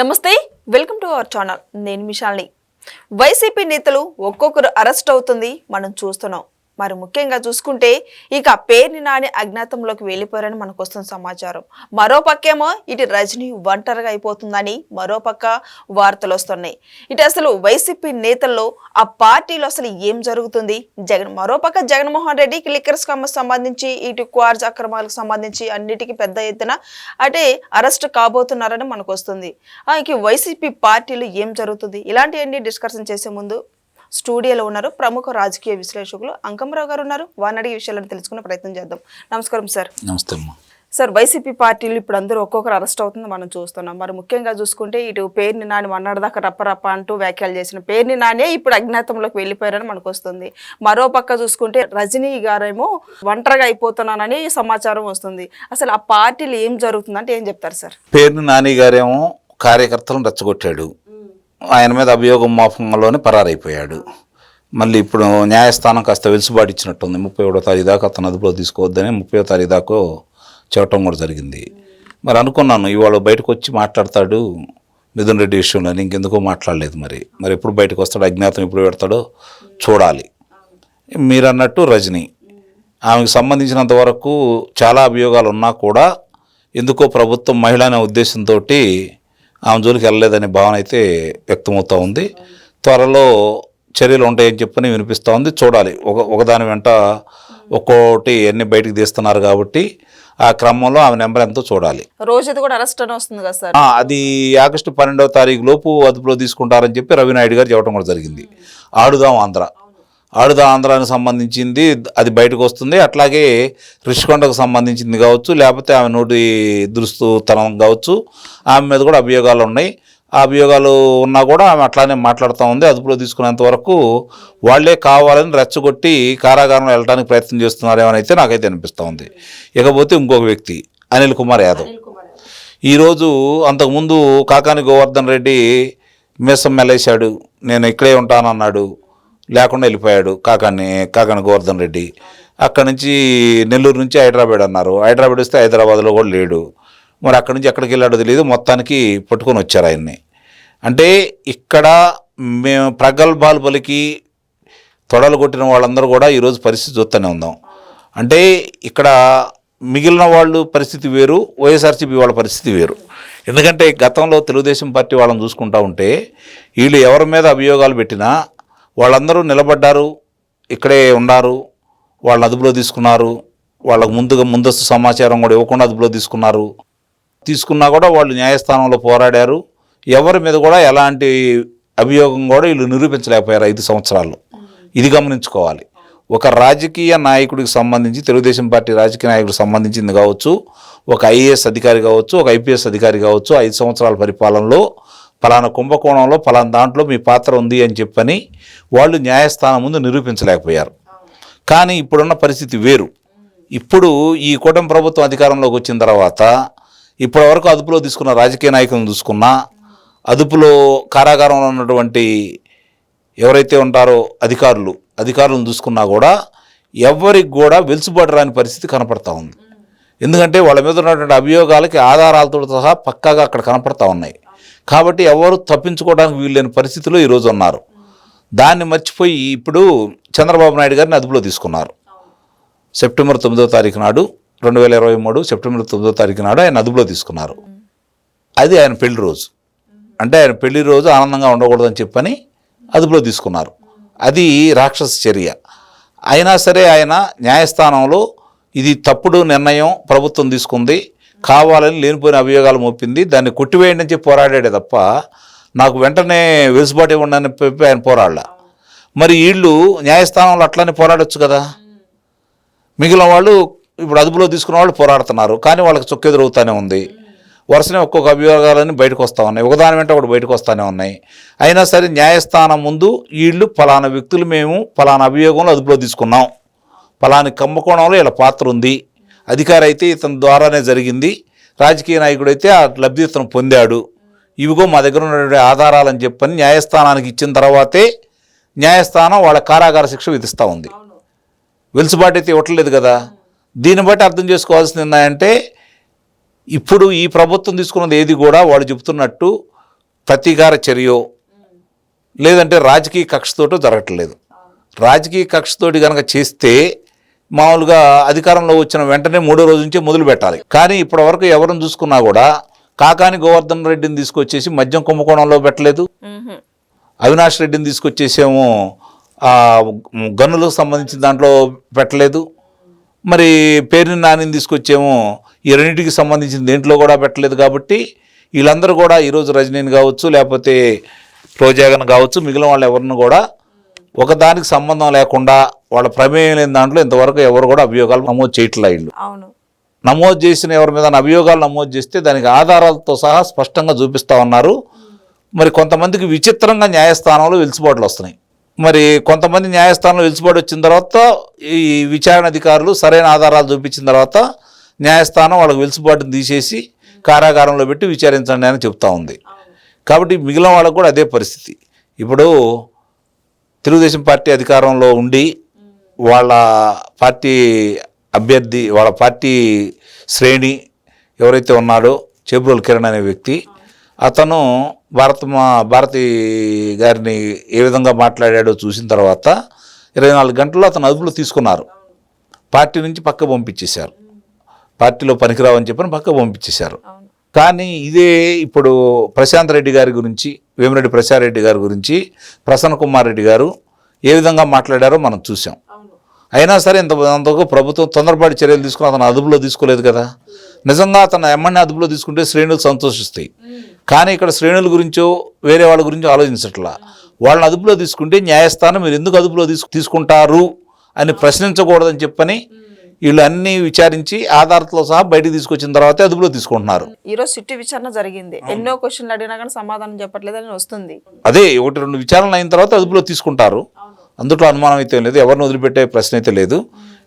నమస్తే welcome to our channel. నేను మిషాల్ని YCP నేతలు ఒక్కొక్కరు అరెస్ట్ అవుతుంది మనం చూస్తున్నాం. మరి ముఖ్యంగా చూసుకుంటే ఇక పేర్ని నాని అజ్ఞాతంలోకి వెళ్ళిపోయారని మనకు వస్తున్న సమాచారం. మరో పక్కేమో ఇటు రజనీ ఒంటరిగా అయిపోతుందని మరో పక్క వార్తలు వస్తున్నాయి. ఇటు అసలు వైసీపీ నేతల్లో ఆ పార్టీలో అసలు ఏం జరుగుతుంది? జగన్ మరోపక్క జగన్మోహన్ రెడ్డికి లిక్కర్స్ కమ్మకు సంబంధించి ఇటు క్వార్జ్ అక్రమాలకు సంబంధించి అన్నిటికీ పెద్ద ఎత్తున అంటే అరెస్ట్ కాబోతున్నారని మనకు వస్తుంది. ఆ, ఇక వైసీపీ పార్టీలు ఏం జరుగుతుంది? ఇలాంటివన్నీ డిస్కషన్ చేసే ముందు స్టూడియోలో ఉన్నారు. ప్రముఖ రాజకీయ విశ్లేషకులు అంకమరావు గారు ఉన్నారు. వారిని అడిగే విషయాలను తెలుసుకునే ప్రయత్నం చేద్దాం. నమస్కారం సార్. నమస్తే అమ్మా. సార్ వైసీపీ పార్టీలు ఇప్పుడు అందరూ ఒక్కొక్కరు అరెస్ట్ అవుతుంది మనం చూస్తున్నాం. మరి ముఖ్యంగా చూసుకుంటే ఇటు పేరుని నాని మన్నాడదాకా రప్పరప్ప అంటూ వ్యాఖ్యలు చేసిన పేరుని నానే ఇప్పుడు అజ్ఞాతంలోకి వెళ్ళిపోయారని మనకు వస్తుంది. మరో పక్క చూసుకుంటే రజనీ గారేమో ఒంటరిగా అయిపోతున్నానని సమాచారం వస్తుంది. అసలు ఆ పార్టీలు ఏం జరుగుతుందంటే ఏం చెప్తారు సార్? పేరుని నాని గారేమో కార్యకర్తలను రెచ్చగొట్టాడు. ఆయన మీద అభియోగం మాపంలోనే పరారైపోయాడు. మళ్ళీ ఇప్పుడు న్యాయస్థానం కాస్త వెలుసుబాటు ఇచ్చినట్టుంది. ముప్పై ఒకటో తారీఖు దాకా అతను అదుపులో తీసుకోవద్దని ముప్పై తారీఖు దాకా చెప్పటం కూడా జరిగింది. మరి అనుకున్నాను ఇవాళ బయటకు వచ్చి మాట్లాడతాడు మిథున్ రెడ్డి విషయంలో. అని ఇంకెందుకో మాట్లాడలేదు మరి. మరి ఎప్పుడు బయటకు వస్తాడో అజ్ఞాతం ఎప్పుడు పెడతాడో చూడాలి. మీరు అన్నట్టు రజని ఆమెకు సంబంధించినంత వరకు చాలా అభియోగాలు ఉన్నా కూడా ఎందుకో ప్రభుత్వం మహిళ అనే ఉద్దేశంతో ఆమె జోలికి వెళ్ళలేదనే భావన అయితే వ్యక్తమవుతూ ఉంది. త్వరలో చర్యలు ఉంటాయని చెప్పని వినిపిస్తూ ఉంది. చూడాలి. ఒక ఒకదాని వెంట ఒక్కోటి అన్ని బయటికి తీస్తున్నారు కాబట్టి ఆ క్రమంలో ఆమె నెంబర్ ఎంతో చూడాలి. రోజుది కూడా అరెస్ట్ అని వస్తుంది కదా సార్? అది ఆగస్టు పన్నెండవ తారీఖు లోపు అదుపులో తీసుకుంటారని చెప్పి రవినాయుడు గారు చెప్పడం కూడా జరిగింది. ఆడుదాం ఆంధ్ర. ఆడుదాం ఆంధ్రానికి సంబంధించింది అది బయటకు వస్తుంది. అట్లాగే రిషికొండకు సంబంధించింది కావచ్చు లేకపోతే ఆమె నోటి దురుస్తుతనం కావచ్చు ఆమె మీద కూడా అభియోగాలు ఉన్నాయి. ఆ అభియోగాలు ఉన్నా కూడా ఆమె అట్లానే మాట్లాడుతూ ఉంది. అదుపులో తీసుకునేంత వరకు వాళ్ళే కావాలని రెచ్చగొట్టి కారాగారంలో వెళ్ళడానికి ప్రయత్నం చేస్తున్నారేమని అయితే నాకైతే అనిపిస్తూ ఉంది. ఇకపోతే ఇంకొక వ్యక్తి అనిల్ కుమార్ యాదవ్. ఈరోజు అంతకుముందు కాకాని గోవర్ధన్ రెడ్డి మీసం మెలేశాడు నేను ఇక్కడే ఉంటానన్నాడు లేకుండా వెళ్ళిపోయాడు కాకాని కాకాని గోవర్ధన్ రెడ్డి. అక్కడి నుంచి నెల్లూరు నుంచి హైదరాబాద్ అన్నారు. హైదరాబాద్ వస్తే హైదరాబాద్లో కూడా లేడు. మరి అక్కడి నుంచి ఎక్కడికి వెళ్ళాడో తెలియదు. మొత్తానికి పట్టుకొని వచ్చారు ఆయన్ని. అంటే ఇక్కడ మేము ప్రగల్భాలు పలికి తొడలు కొట్టిన వాళ్ళందరూ కూడా ఈరోజు పరిస్థితి చూస్తూనే ఉందాం అంటే ఇక్కడ మిగిలిన వాళ్ళు పరిస్థితి వేరు వైఎస్ఆర్సీపీ వాళ్ళ పరిస్థితి వేరు. ఎందుకంటే గతంలో తెలుగుదేశం పార్టీ వాళ్ళని చూసుకుంటా ఉంటే వీళ్ళు ఎవరి మీద అభియోగాలు పెట్టినా వాళ్ళందరూ నిలబడ్డారు ఇక్కడే ఉన్నారు వాళ్ళని అదుపులో తీసుకున్నారు వాళ్ళకు ముందుగా ముందస్తు సమాచారం కూడా ఇవ్వకుండా అదుపులో తీసుకున్నారు. తీసుకున్నా కూడా వాళ్ళు న్యాయస్థానంలో పోరాడారు. ఎవరి మీద కూడా ఎలాంటి అభియోగం కూడా వీళ్ళు నిరూపించలేకపోయారు ఐదు సంవత్సరాలు ఇది గమనించుకోవాలి. ఒక రాజకీయ నాయకుడికి సంబంధించి తెలుగుదేశం పార్టీ రాజకీయ నాయకుడికి సంబంధించింది కావచ్చు ఒక ఐఏఎస్ అధికారి కావచ్చు ఒక ఐపీఎస్ అధికారి కావచ్చు ఐదు సంవత్సరాల పరిపాలనలో ఫలానా కుంభకోణంలో ఫలానా దాంట్లో మీ పాత్ర ఉంది అని చెప్పని వాళ్ళు న్యాయస్థానం ముందు నిరూపించలేకపోయారు. కానీ ఇప్పుడున్న పరిస్థితి వేరు. ఇప్పుడు ఈ కూటమి ప్రభుత్వం అధికారంలోకి వచ్చిన తర్వాత ఇప్పటి వరకు అదుపులో తీసుకున్న రాజకీయ నాయకులను చూసుకున్నా అదుపులో కారాగారంలో ఉన్నటువంటి ఎవరైతే ఉంటారో అధికారులు అధికారులను చూసుకున్నా కూడా ఎవరికి కూడా వెలుసుబాటు రాని పరిస్థితి కనపడతా ఉంది. ఎందుకంటే వాళ్ళ మీద ఉన్నటువంటి అభియోగాలకి ఆధారాలతో సహా పక్కాగా అక్కడ కనపడతా ఉన్నాయి. కాబట్టి ఎవరు తప్పించుకోవడానికి వీల్లేని పరిస్థితిలో ఈరోజు ఉన్నారు. దాన్ని మర్చిపోయి ఇప్పుడు చంద్రబాబు నాయుడు గారిని అదుపులో తీసుకున్నారు. సెప్టెంబర్ తొమ్మిదో తారీఖు నాడు రెండు వేల ఇరవై మూడు సెప్టెంబర్ తొమ్మిదో తారీఖు నాడు ఆయన అదుపులో తీసుకున్నారు. అది ఆయన పెళ్ళి రోజు. అంటే ఆయన పెళ్ళి రోజు ఆనందంగా ఉండకూడదని చెప్పని అదుపులో తీసుకున్నారు. అది రాక్షస చర్య. అయినా సరే ఆయన న్యాయస్థానంలో ఇది తప్పుడు నిర్ణయం ప్రభుత్వం తీసుకుంది. కావాలని లేనిపోయిన అభియోగాలు మోపింది. దాన్ని కొట్టివేయండి అని చెప్పి పోరాడాడే తప్ప నాకు వెంటనే వెసుబాటు ఇవ్వండి చెప్పి ఆయన పోరాడలా. మరి వీళ్ళు న్యాయస్థానంలో అట్లానే పోరాడొచ్చు కదా. మిగిలిన వాళ్ళు ఇప్పుడు అదుపులో తీసుకున్న వాళ్ళు పోరాడుతున్నారు. కానీ వాళ్ళకి చొక్కెదురవుతూనే ఉంది. వరుసనే ఒక్కొక్క అభియోగాలన్నీ బయటకు వస్తూ ఉన్నాయి. ఒకదాని వెంట ఒకటి బయటకు వస్తూనే ఉన్నాయి. అయినా సరే న్యాయస్థానం ముందు వీళ్ళు ఫలానా వ్యక్తులు మేము ఫలానా అభియోగంలో అదుపులో తీసుకున్నాం. ఫలాని కుంభకోణంలో ఇలా పాత్ర ఉంది. అధికారి అయితే ఇతని ద్వారానే జరిగింది. రాజకీయ నాయకుడు అయితే ఆ లబ్ధి ఇతను పొందాడు. ఇవిగో మా దగ్గర ఉన్నటువంటి ఆధారాలని చెప్పని న్యాయస్థానానికి ఇచ్చిన తర్వాతే న్యాయస్థానం వాళ్ళ కారాగార శిక్ష విధిస్తూ ఉంది. వెలుసుబాటు అయితే ఇవ్వట్లేదు కదా. దీన్ని బట్టి అర్థం చేసుకోవాల్సింది ఏంటంటే ఇప్పుడు ఈ ప్రభుత్వం తీసుకున్నది ఏది కూడా వాళ్ళు చెబుతున్నట్టు ప్రతీకార చర్యో లేదంటే రాజకీయ కక్షతోటో జరగట్లేదు. రాజకీయ కక్షతోటి కనుక చేస్తే మామూలుగా అధికారంలో వచ్చిన వెంటనే మూడో రోజు నుంచే మొదలు పెట్టాలి. కానీ ఇప్పటివరకు ఎవరిని చూసుకున్నా కూడా కాకాని గోవర్ధన్ రెడ్డిని తీసుకొచ్చేసి మద్యం కుంభకోణంలో పెట్టలేదు. అవినాష్ రెడ్డిని తీసుకొచ్చేసేమో ఆ గన్నులకు సంబంధించిన దాంట్లో పెట్టలేదు. మరి పేరుని నానిని తీసుకొచ్చేమో ఈ రెండింటికి సంబంధించిన దేంట్లో కూడా పెట్టలేదు కాబట్టి వీళ్ళందరూ కూడా ఈరోజు రజనీని కావచ్చు లేకపోతే రోజాగన్ కావచ్చు మిగిలిన వాళ్ళు ఎవరిని కూడా ఒకదానికి సంబంధం లేకుండా వాళ్ళ ప్రమేయం లేని దాంట్లో ఇంతవరకు ఎవరు కూడా అభియోగాలు నమోదు చేయట్లే వీళ్ళు అవును. నమోదు చేసిన ఎవరి మీద అభియోగాలు నమోదు చేస్తే దానికి ఆధారాలతో సహా స్పష్టంగా చూపిస్తా ఉన్నారు. మరి కొంతమందికి విచిత్రంగా న్యాయస్థానంలో వెలుసుబాట్లు వస్తున్నాయి. మరి కొంతమంది న్యాయస్థానంలో వెలుసుబాటు వచ్చిన తర్వాత ఈ విచారణ అధికారులు సరైన ఆధారాలు చూపించిన తర్వాత న్యాయస్థానం వాళ్ళకి వెలుసుబాటుని తీసేసి కారాగారంలో పెట్టి విచారించండి అని చెప్తా ఉంది. కాబట్టి మిగిలిన వాళ్ళకు కూడా అదే పరిస్థితి. ఇప్పుడు తెలుగుదేశం పార్టీ అధికారంలో ఉండి వాళ్ళ పార్టీ అభ్యర్థి వాళ్ళ పార్టీ శ్రేణి ఎవరైతే ఉన్నాడో చేబ్రోల్ కిరణ్ అనే వ్యక్తి అతను భారత మా భారతి గారిని ఏ విధంగా మాట్లాడాడో చూసిన తర్వాత ఇరవై నాలుగు గంటల్లో అతను అదుపులో తీసుకున్నారు. పార్టీ నుంచి పక్క పంపించేశారు. పార్టీలో పనికిరావని చెప్పని పక్క పంపించేశారు. కానీ ఇదే ఇప్పుడు ప్రశాంత్ రెడ్డి గారి గురించి వేమిరెడ్డి ప్రసాద్ రెడ్డి గారి గురించి ప్రసన్న కుమార్ రెడ్డి గారు ఏ విధంగా మాట్లాడారో మనం చూసాం అయినా సరే ఇంత అంతకు ప్రభుత్వం తొందరపాటు చర్యలు తీసుకుని అతను అదుపులో తీసుకోలేదు కదా. నిజంగా అతను ఎమ్మెల్యే అదుపులో తీసుకుంటే శ్రేణులు సంతోషిస్తాయి. కానీ ఇక్కడ శ్రేణుల గురించో వేరే వాళ్ళ గురించో ఆలోచించట్లా. వాళ్ళని అదుపులో తీసుకుంటే న్యాయస్థానం మీరు ఎందుకు అదుపులో తీసుకు తీసుకుంటారు అని ప్రశ్నించకూడదని చెప్పని వీళ్ళు అన్నీ విచారించి ఆధారాలతో సహా బయటికి తీసుకొచ్చిన తర్వాతే అదుపులో తీసుకుంటున్నారు. ఈ రోజు సిట్టి విచారణ జరిగింది. ఎన్నో క్వశ్చన్లు అడిగినా కానీ సమాధానం చెప్పట్లేదని వస్తుంది. అదే ఒకటి రెండు విచారణలు అయిన తర్వాత అదుపులో తీసుకుంటారు. అందులో అనుమానం అయితే లేదు. ఎవరిని వదిలిపెట్టే ప్రశ్న అయితే లేదు.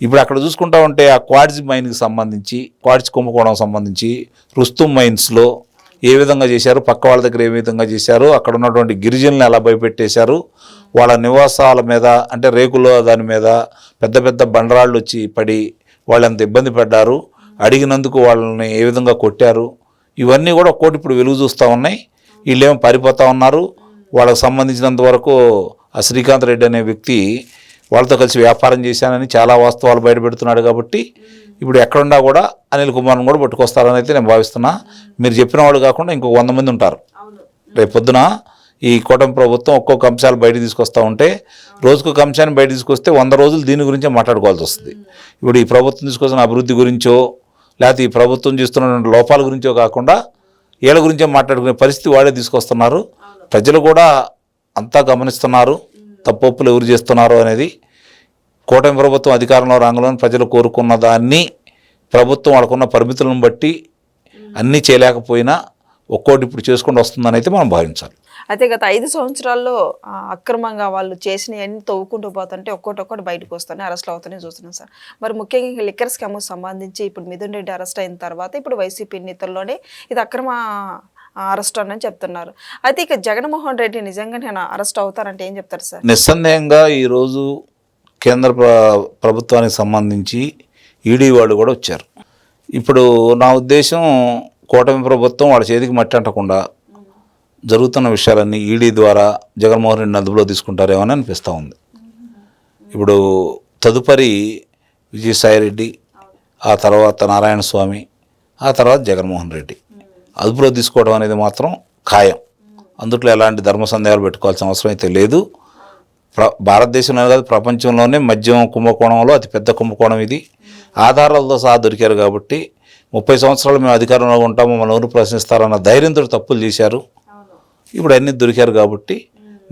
ఇప్పుడు అక్కడ చూసుకుంటా ఉంటే ఆ క్వాడ్జ్ మైన్కి సంబంధించి క్వాడ్జ్ కుంభకోణం సంబంధించి రుస్తుం మైన్స్లో ఏ విధంగా చేశారు పక్క వాళ్ళ దగ్గర ఏ విధంగా చేశారు అక్కడ ఉన్నటువంటి గిరిజనులను ఎలా భయపెట్టేశారు వాళ్ళ నివాసాల మీద అంటే రేకుల దాని మీద పెద్ద పెద్ద బండరాళ్ళు వచ్చి పడి వాళ్ళు ఎంత ఇబ్బంది పడ్డారు అడిగినందుకు వాళ్ళని ఏ విధంగా కొట్టారు ఇవన్నీ కూడా ఒక్కోటి ఇప్పుడు వెలుగు చూస్తూ ఉన్నాయి. వీళ్ళేమో పారిపోతూ ఉన్నారు. వాళ్ళకి సంబంధించినంత వరకు ఆ శ్రీకాంత్ రెడ్డి అనే వ్యక్తి వాళ్ళతో కలిసి వ్యాపారం చేశానని చాలా వాస్తవాలు బయటపెడుతున్నాడు కాబట్టి ఇప్పుడు ఎక్కడున్నా కూడా అనిల్ కుమార్ని కూడా పట్టుకొస్తారని అయితే నేను భావిస్తున్నా. మీరు చెప్పిన వాళ్ళు కాకుండా ఇంకొక వంద మంది ఉంటారు. రేపు పొద్దున ఈ కూటమి ప్రభుత్వం ఒక్కొక్క అంశాలు బయట తీసుకొస్తూ ఉంటే రోజుకొక అంశాన్ని బయట తీసుకొస్తే వంద రోజులు దీని గురించే మాట్లాడుకోవాల్సి వస్తుంది. ఇప్పుడు ఈ ప్రభుత్వం తీసుకొస్తున్న అభివృద్ధి గురించో లేకపోతే ఈ ప్రభుత్వం చేస్తున్న లోపాల గురించో కాకుండా వీళ్ళ గురించే మాట్లాడుకునే పరిస్థితి వాళ్ళే తీసుకొస్తున్నారు. ప్రజలు కూడా అంతా గమనిస్తున్నారు తప్పొప్పులు ఎవరు చేస్తున్నారు అనేది కూటమి ప్రభుత్వం అధికారంలో రాగాలని ప్రజలు కోరుకున్న దాన్ని ప్రభుత్వం వాళ్ళకున్న పరిమితులను బట్టి అన్నీ చేయలేకపోయినా ఒక్కోటి ఇప్పుడు చేసుకుంటూ వస్తుందని అయితే మనం భావించాలి. అయితే గత ఐదు సంవత్సరాల్లో అక్రమంగా వాళ్ళు చేసినవన్నీ తవ్వుకుంటూ పోతుంటే ఒక్కొక్కటి ఒక్కటి బయటకు వస్తానే అరెస్ట్ అవుతానే చూస్తున్నాం సార్. మరి ముఖ్యంగా లిక్కర్ స్కామ్ సంబంధించి ఇప్పుడు మిథున్ రెడ్డి అరెస్ట్ అయిన తర్వాత ఇప్పుడు వైసీపీ నేతల్లోనే ఇది అక్రమ అరెస్ట్ అని చెప్తున్నారు. అయితే ఇక జగన్మోహన్ రెడ్డి నిజంగా నేను అరెస్ట్ అవుతారంటే ఏం చెప్తారు సార్? నిస్సందేహంగా ఈరోజు కేంద్ర ప్ర- ప్రభుత్వానికి సంబంధించి ఈడీ వాళ్ళు కూడా వచ్చారు. ఇప్పుడు నా ఉద్దేశం కూటమి ప్రభుత్వం వాళ్ళ చేతికి మట్టి అంటకుండా జరుగుతున్న విషయాలన్నీ ఈడీ ద్వారా జగన్మోహన్ రెడ్డిని అదుపులో తీసుకుంటారేమో అని అనిపిస్తూ ఉంది. ఇప్పుడు తదుపరి విజయసాయిరెడ్డి ఆ తర్వాత నారాయణ స్వామి ఆ తర్వాత జగన్మోహన్ రెడ్డి. అదుపులో తీసుకోవడం అనేది మాత్రం ఖాయం. అందుట్లో ఎలాంటి ధర్మ సందేహాలు పెట్టుకోవాల్సిన అవసరం అయితే లేదు. ప్ర భారతదేశంలో కాదు ప్రపంచంలోనే మద్యం కుంభకోణంలో అతి పెద్ద కుంభకోణం ఇది. ఆధారాలతో సహా దొరికారు కాబట్టి ముప్పై సంవత్సరాలు మేము అధికారంలో ఉంటాము మమ్మల్ని ఎవరు ప్రశ్నిస్తారన్న ధైర్యంతో తప్పులు చేశారు. ఇప్పుడు అన్ని దొరికారు కాబట్టి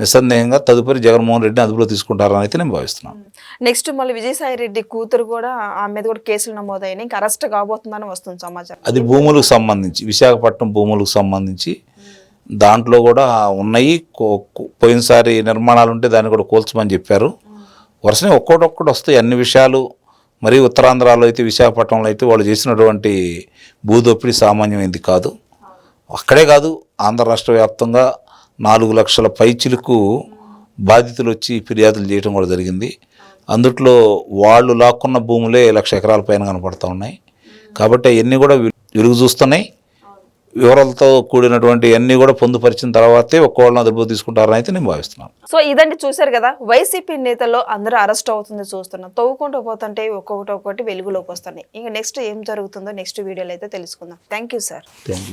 నిస్సందేహంగా తదుపరి జగన్మోహన్ రెడ్డిని అదుపులో తీసుకుంటారని అయితే నేను భావిస్తున్నాను. నెక్స్ట్ మళ్ళీ విజయసాయి రెడ్డి కూతురు కూడా ఆమె మీద కూడా కేసులు నమోదైనాయి. ఇంకా అరెస్ట్ కాబోతుందని వస్తుంది సమాచారం. అది భూములకు సంబంధించి విశాఖపట్నం భూములకు సంబంధించి దాంట్లో కూడా ఉన్నాయి. పోయినసారి నిర్మాణాలు ఉంటే దాన్ని కూడా కూల్చమని చెప్పారు. వరుసనే ఒక్కొక్కటి వస్తాయి. అన్ని విషయాలు మరీ ఉత్తరాంధ్రలో అయితే విశాఖపట్నంలో అయితే వాళ్ళు చేసినటువంటి భూదోపిడి సామాన్యమైంది కాదు. అక్కడే కాదు ఆంధ్ర రాష్ట్ర వ్యాప్తంగా నాలుగు లక్షల పైచిలకు బాధితులు వచ్చి ఫిర్యాదులు చేయడం కూడా జరిగింది. అందుట్లో వాళ్ళు లాక్కున్న భూములే లక్ష ఎకరాల పైన కనపడతా ఉన్నాయి. కాబట్టి అవన్నీ కూడా వెలుగు చూస్తున్నాయి. వివరాలతో కూడినటువంటి అన్నీ కూడా పొందుపరిచిన తర్వాతే ఒక్కోళ్ళని అదుపులో తీసుకుంటారని అయితే నేను భావిస్తున్నాను. సో ఇదండి చూశారు కదా వైసీపీ నేతల్లో అందరూ అరెస్ట్ అవుతుంది చూస్తున్నాం తవ్వుకుంటూ పోతుంటే ఒక్కొక్కటి ఒక్కొక్కటి వెలుగులోకి వస్తున్నాయి. ఇంకా నెక్స్ట్ ఏం జరుగుతుందో నెక్స్ట్ వీడియోలో అయితే తెలుసుకుందాం. Thank you sir. థ్యాంక్